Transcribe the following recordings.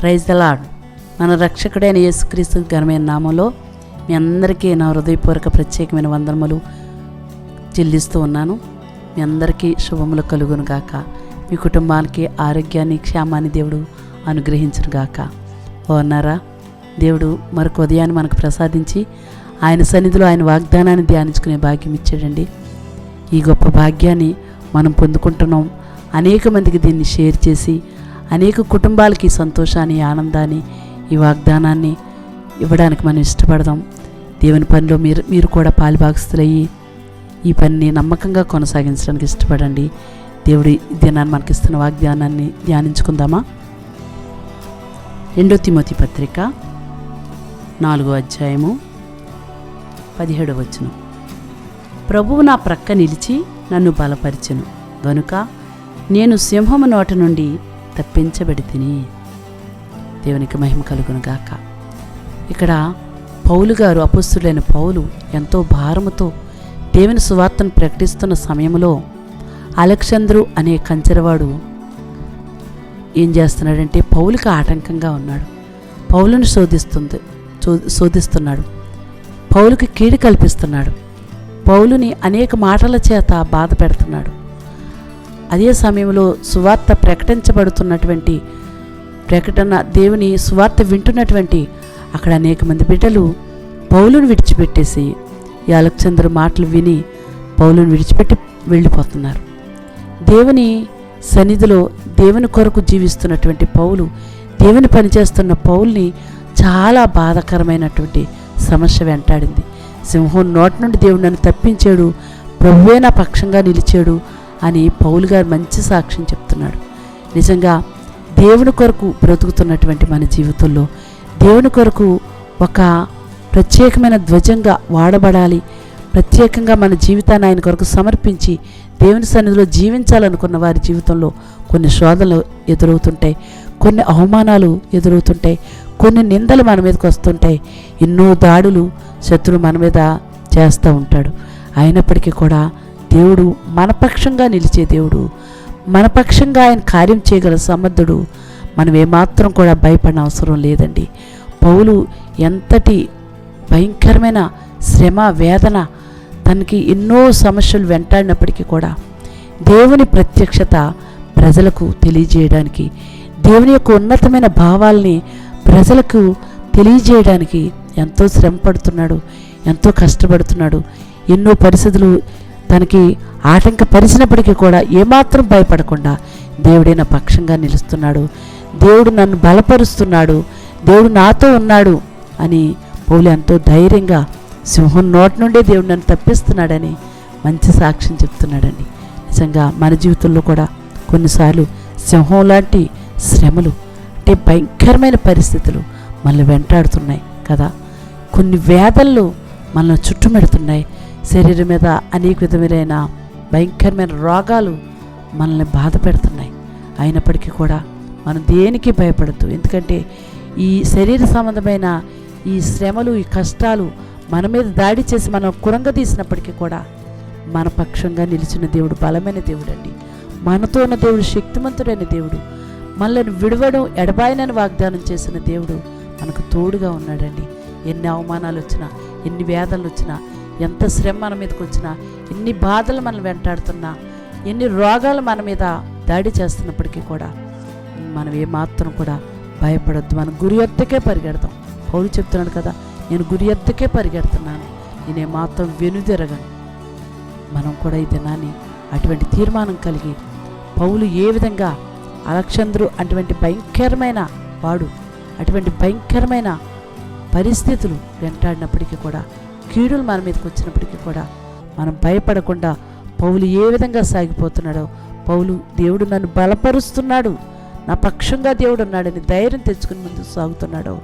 Praise the Lord మన రక్షకుడైన యేసుక్రీస్తు ఘనమైన నామంలో మీ అందరికీ నా హృదయపూర్వక ప్రత్యేకమైన వందనములు చెల్లిస్తూ ఉన్నాను. మీ అందరికీ శుభములు కలుగును గాక. మీ కుటుంబానికి ఆరోగ్యాన్ని క్షేమాన్ని దేవుడు అనుగ్రహించును గాక. బాగున్నారా? దేవుడు మరొక ఉదయాన్ని మనకు ప్రసాదించి ఆయన సన్నిధిలో ఆయన వాగ్దానాన్ని ధ్యానించుకునే భాగ్యం ఇచ్చాడండి. ఈ గొప్ప భాగ్యాన్ని మనం పొందుకుంటున్నాం. అనేక మందికి దీన్ని షేర్ చేసి అనేక కుటుంబాలకి సంతోషాన్ని ఆనందాన్ని ఈ వాగ్దానాన్ని ఇవ్వడానికి మనం ఇష్టపడదాం. దేవుని పనిలో మీరు మీరు కూడా పాలుభాగస్తులయ్యి ఈ పనిని నమ్మకంగా కొనసాగించడానికి ఇష్టపడండి. దేవుడి దినాన్ని మనకి ఇస్తున్న వాగ్దానాన్ని ధ్యానించుకుందామా? రెండో తిమోతి పత్రిక నాలుగో అధ్యాయము పదిహేడవ వచనం. ప్రభువు నా ప్రక్క నిలిచి నన్ను బలపరిచెను. గనుక నేను సింహము నోట నుండి తప్పించబడి తిని దేవునికి మహిమ కలుగునుగాక ఇక్కడ పౌలు గారు అపుస్తులైన పౌలు ఎంతో భారముతో దేవుని సువార్తను ప్రకటిస్తున్న సమయంలో అలెక్సంద్రు అనే కంచెరవాడు ఏం చేస్తున్నాడంటే పౌలుకి ఆటంకంగా ఉన్నాడు. పౌలుని శోధిస్తుంది శోధిస్తున్నాడు. పౌలుకి కీడు కల్పిస్తున్నాడు. పౌలుని అనేక మాటల చేత బాధ పెడుతున్నాడు. అదే సమయంలో సువార్త ప్రకటించబడుతున్నటువంటి ప్రకటన దేవుని సువార్త వింటున్నటువంటి అక్కడ అనేక మంది బిడ్డలు పౌలును విడిచిపెట్టేసి ఈ అలెక్సందర్ మాటలు విని పౌలును విడిచిపెట్టి వెళ్ళిపోతున్నారు. దేవుని సన్నిధిలో దేవుని కొరకు జీవిస్తున్నటువంటి పౌలు దేవుని పనిచేస్తున్న పౌల్ని చాలా బాధాకరమైనటువంటి సమస్య వెంటాడింది. సింహం నోటి నుండి దేవుడు నన్ను తప్పించాడు. ప్రభువే నా పక్షంగా నిలిచాడు. అని పౌలు గారు మంచి సాక్ష్యం చెప్తున్నాడు. నిజంగా దేవుని కొరకు బ్రతుకుతున్నటువంటి మన జీవితంలో దేవుని కొరకు ఒక ప్రత్యేకమైన ధ్వజంగా వాడబడాలి ప్రత్యేకంగా మన జీవితాన్ని ఆయన కొరకు సమర్పించి దేవుని సన్నిధిలో జీవించాలనుకున్న వారి జీవితంలో కొన్ని శోధనలు ఎదురవుతుంటాయి కొన్ని అవమానాలు ఎదురవుతుంటాయి కొన్ని నిందలు మన మీదకి వస్తుంటాయి ఎన్నో దాడులు శత్రువు మన మీద చేస్తూ ఉంటాడు. అయినప్పటికీ కూడా దేవుడు మనపక్షంగా నిలిచే దేవుడు. మనపక్షంగా ఆయన కార్యం చేయగల సమర్థుడు. మనం ఏమాత్రం కూడా భయపడిన అవసరం లేదండి. పౌలు ఎంతటి భయంకరమైన శ్రమ వేదన తనకి ఎన్నో సమస్యలు వెంటాడినప్పటికీ కూడా దేవుని ప్రత్యక్షత ప్రజలకు తెలియజేయడానికి దేవుని యొక్క ఉన్నతమైన భావాల్ని ప్రజలకు తెలియజేయడానికి ఎంతో శ్రమ పడుతున్నాడు ఎంతో కష్టపడుతున్నాడు. ఎన్నో పరిస్థితులు తనకి ఆటంకపరిచినప్పటికీ కూడా ఏమాత్రం భయపడకుండా దేవుడే నా పక్షంగా నిలుస్తున్నాడు. దేవుడు నన్ను బలపరుస్తున్నాడు. దేవుడు నాతో ఉన్నాడు అని పౌలు ఎంతో ధైర్యంగా సింహం నోటి నుండే దేవుడు నన్ను తప్పిస్తున్నాడని మంచి సాక్ష్యం చెప్తున్నాడండి. నిజంగా మన జీవితంలో కూడా కొన్నిసార్లు సింహం లాంటి శ్రమలు అంటే భయంకరమైన పరిస్థితులు మనల్ని వెంటాడుతున్నాయి కదా. కొన్ని వేదనలు మనల్ని చుట్టుమెడుతున్నాయి. శరీరం మీద అనేక విధమైన భయంకరమైన రోగాలు మనల్ని బాధ పెడుతున్నాయి. అయినప్పటికీ కూడా మనం దేనికి భయపడద్దు. ఎందుకంటే ఈ శరీర సంబంధమైన ఈ శ్రమలు ఈ కష్టాలు మన మీద దాడి చేసి మనం కురంగదీసినప్పటికీ కూడా మన పక్షంగా నిలిచిన దేవుడు బలమైన దేవుడు అండి మనతో ఉన్న దేవుడు శక్తిమంతుడైన దేవుడు. మనల్ని విడవడం ఎడబాయినని వాగ్దానం చేసిన దేవుడు మనకు తోడుగా ఉన్నాడండి. ఎన్ని అవమానాలు వచ్చినా ఎన్ని వేదనలు వచ్చినా ఎంత శ్రమ మన మీదకి వచ్చినా ఎన్ని బాధలు మనం వెంటాడుతున్నా ఎన్ని రోగాలు మన మీద దాడి చేస్తున్నప్పటికీ కూడా మనం ఏమాత్రం కూడా భయపడొద్దు. మనం గురి ఎత్తకే పరిగెడతాం. పౌలు చెప్తున్నాడు కదా నేను గురి ఎత్తకే పరిగెడుతున్నాను. నేను ఏమాత్రం వెనుదిరగను. మనం కూడా ఈ దినాన్ని అటువంటి తీర్మానం కలిగి పౌలు ఏ విధంగా అలక్షంద్రు అటువంటి భయంకరమైన వాడు అటువంటి భయంకరమైన పరిస్థితులు వెంటాడినప్పటికీ కూడా కీడులు మన మీదకి వచ్చినప్పటికీ కూడా మనం భయపడకుండా పౌలు ఏ విధంగా సాగిపోతున్నాడో పౌలు దేవుడు నన్ను బలపరుస్తున్నాడు. నా పక్షంగా దేవుడు ఉన్నాడని ధైర్యం తెచ్చుకుని ముందుకు సాగుతున్నాడో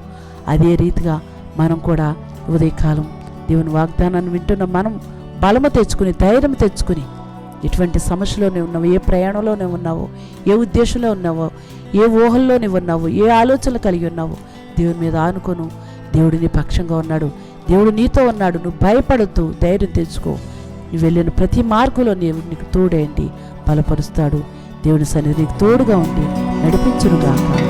అదే రీతిగా మనం కూడా ఉదయకాలం దేవుని వాగ్దానాన్ని వింటున్న మనం బలము తెచ్చుకుని ధైర్యం తెచ్చుకుని ఎటువంటి సమస్యలోనే ఉన్నావు ఏ ప్రయాణంలోనే ఉన్నావో ఏ ఉద్దేశంలో ఉన్నావో ఏ ఊహల్లోనే ఉన్నావో ఏ ఆలోచనలు కలిగి ఉన్నావో దేవుని మీద ఆనుకోను. దేవుడిని పక్షంగా ఉన్నాడు. దేవుడు నీతో ఉన్నాడు నువ్వు భయపడద్దు ధైర్యం తెచ్చుకో. నువ్వు వెళ్ళిన ప్రతి మార్గంలో నీవు నీకు తోడేయండి బలపరుస్తాడు. దేవుని సన్నిధికి తోడుగా ఉండి నడిపించునుగాక.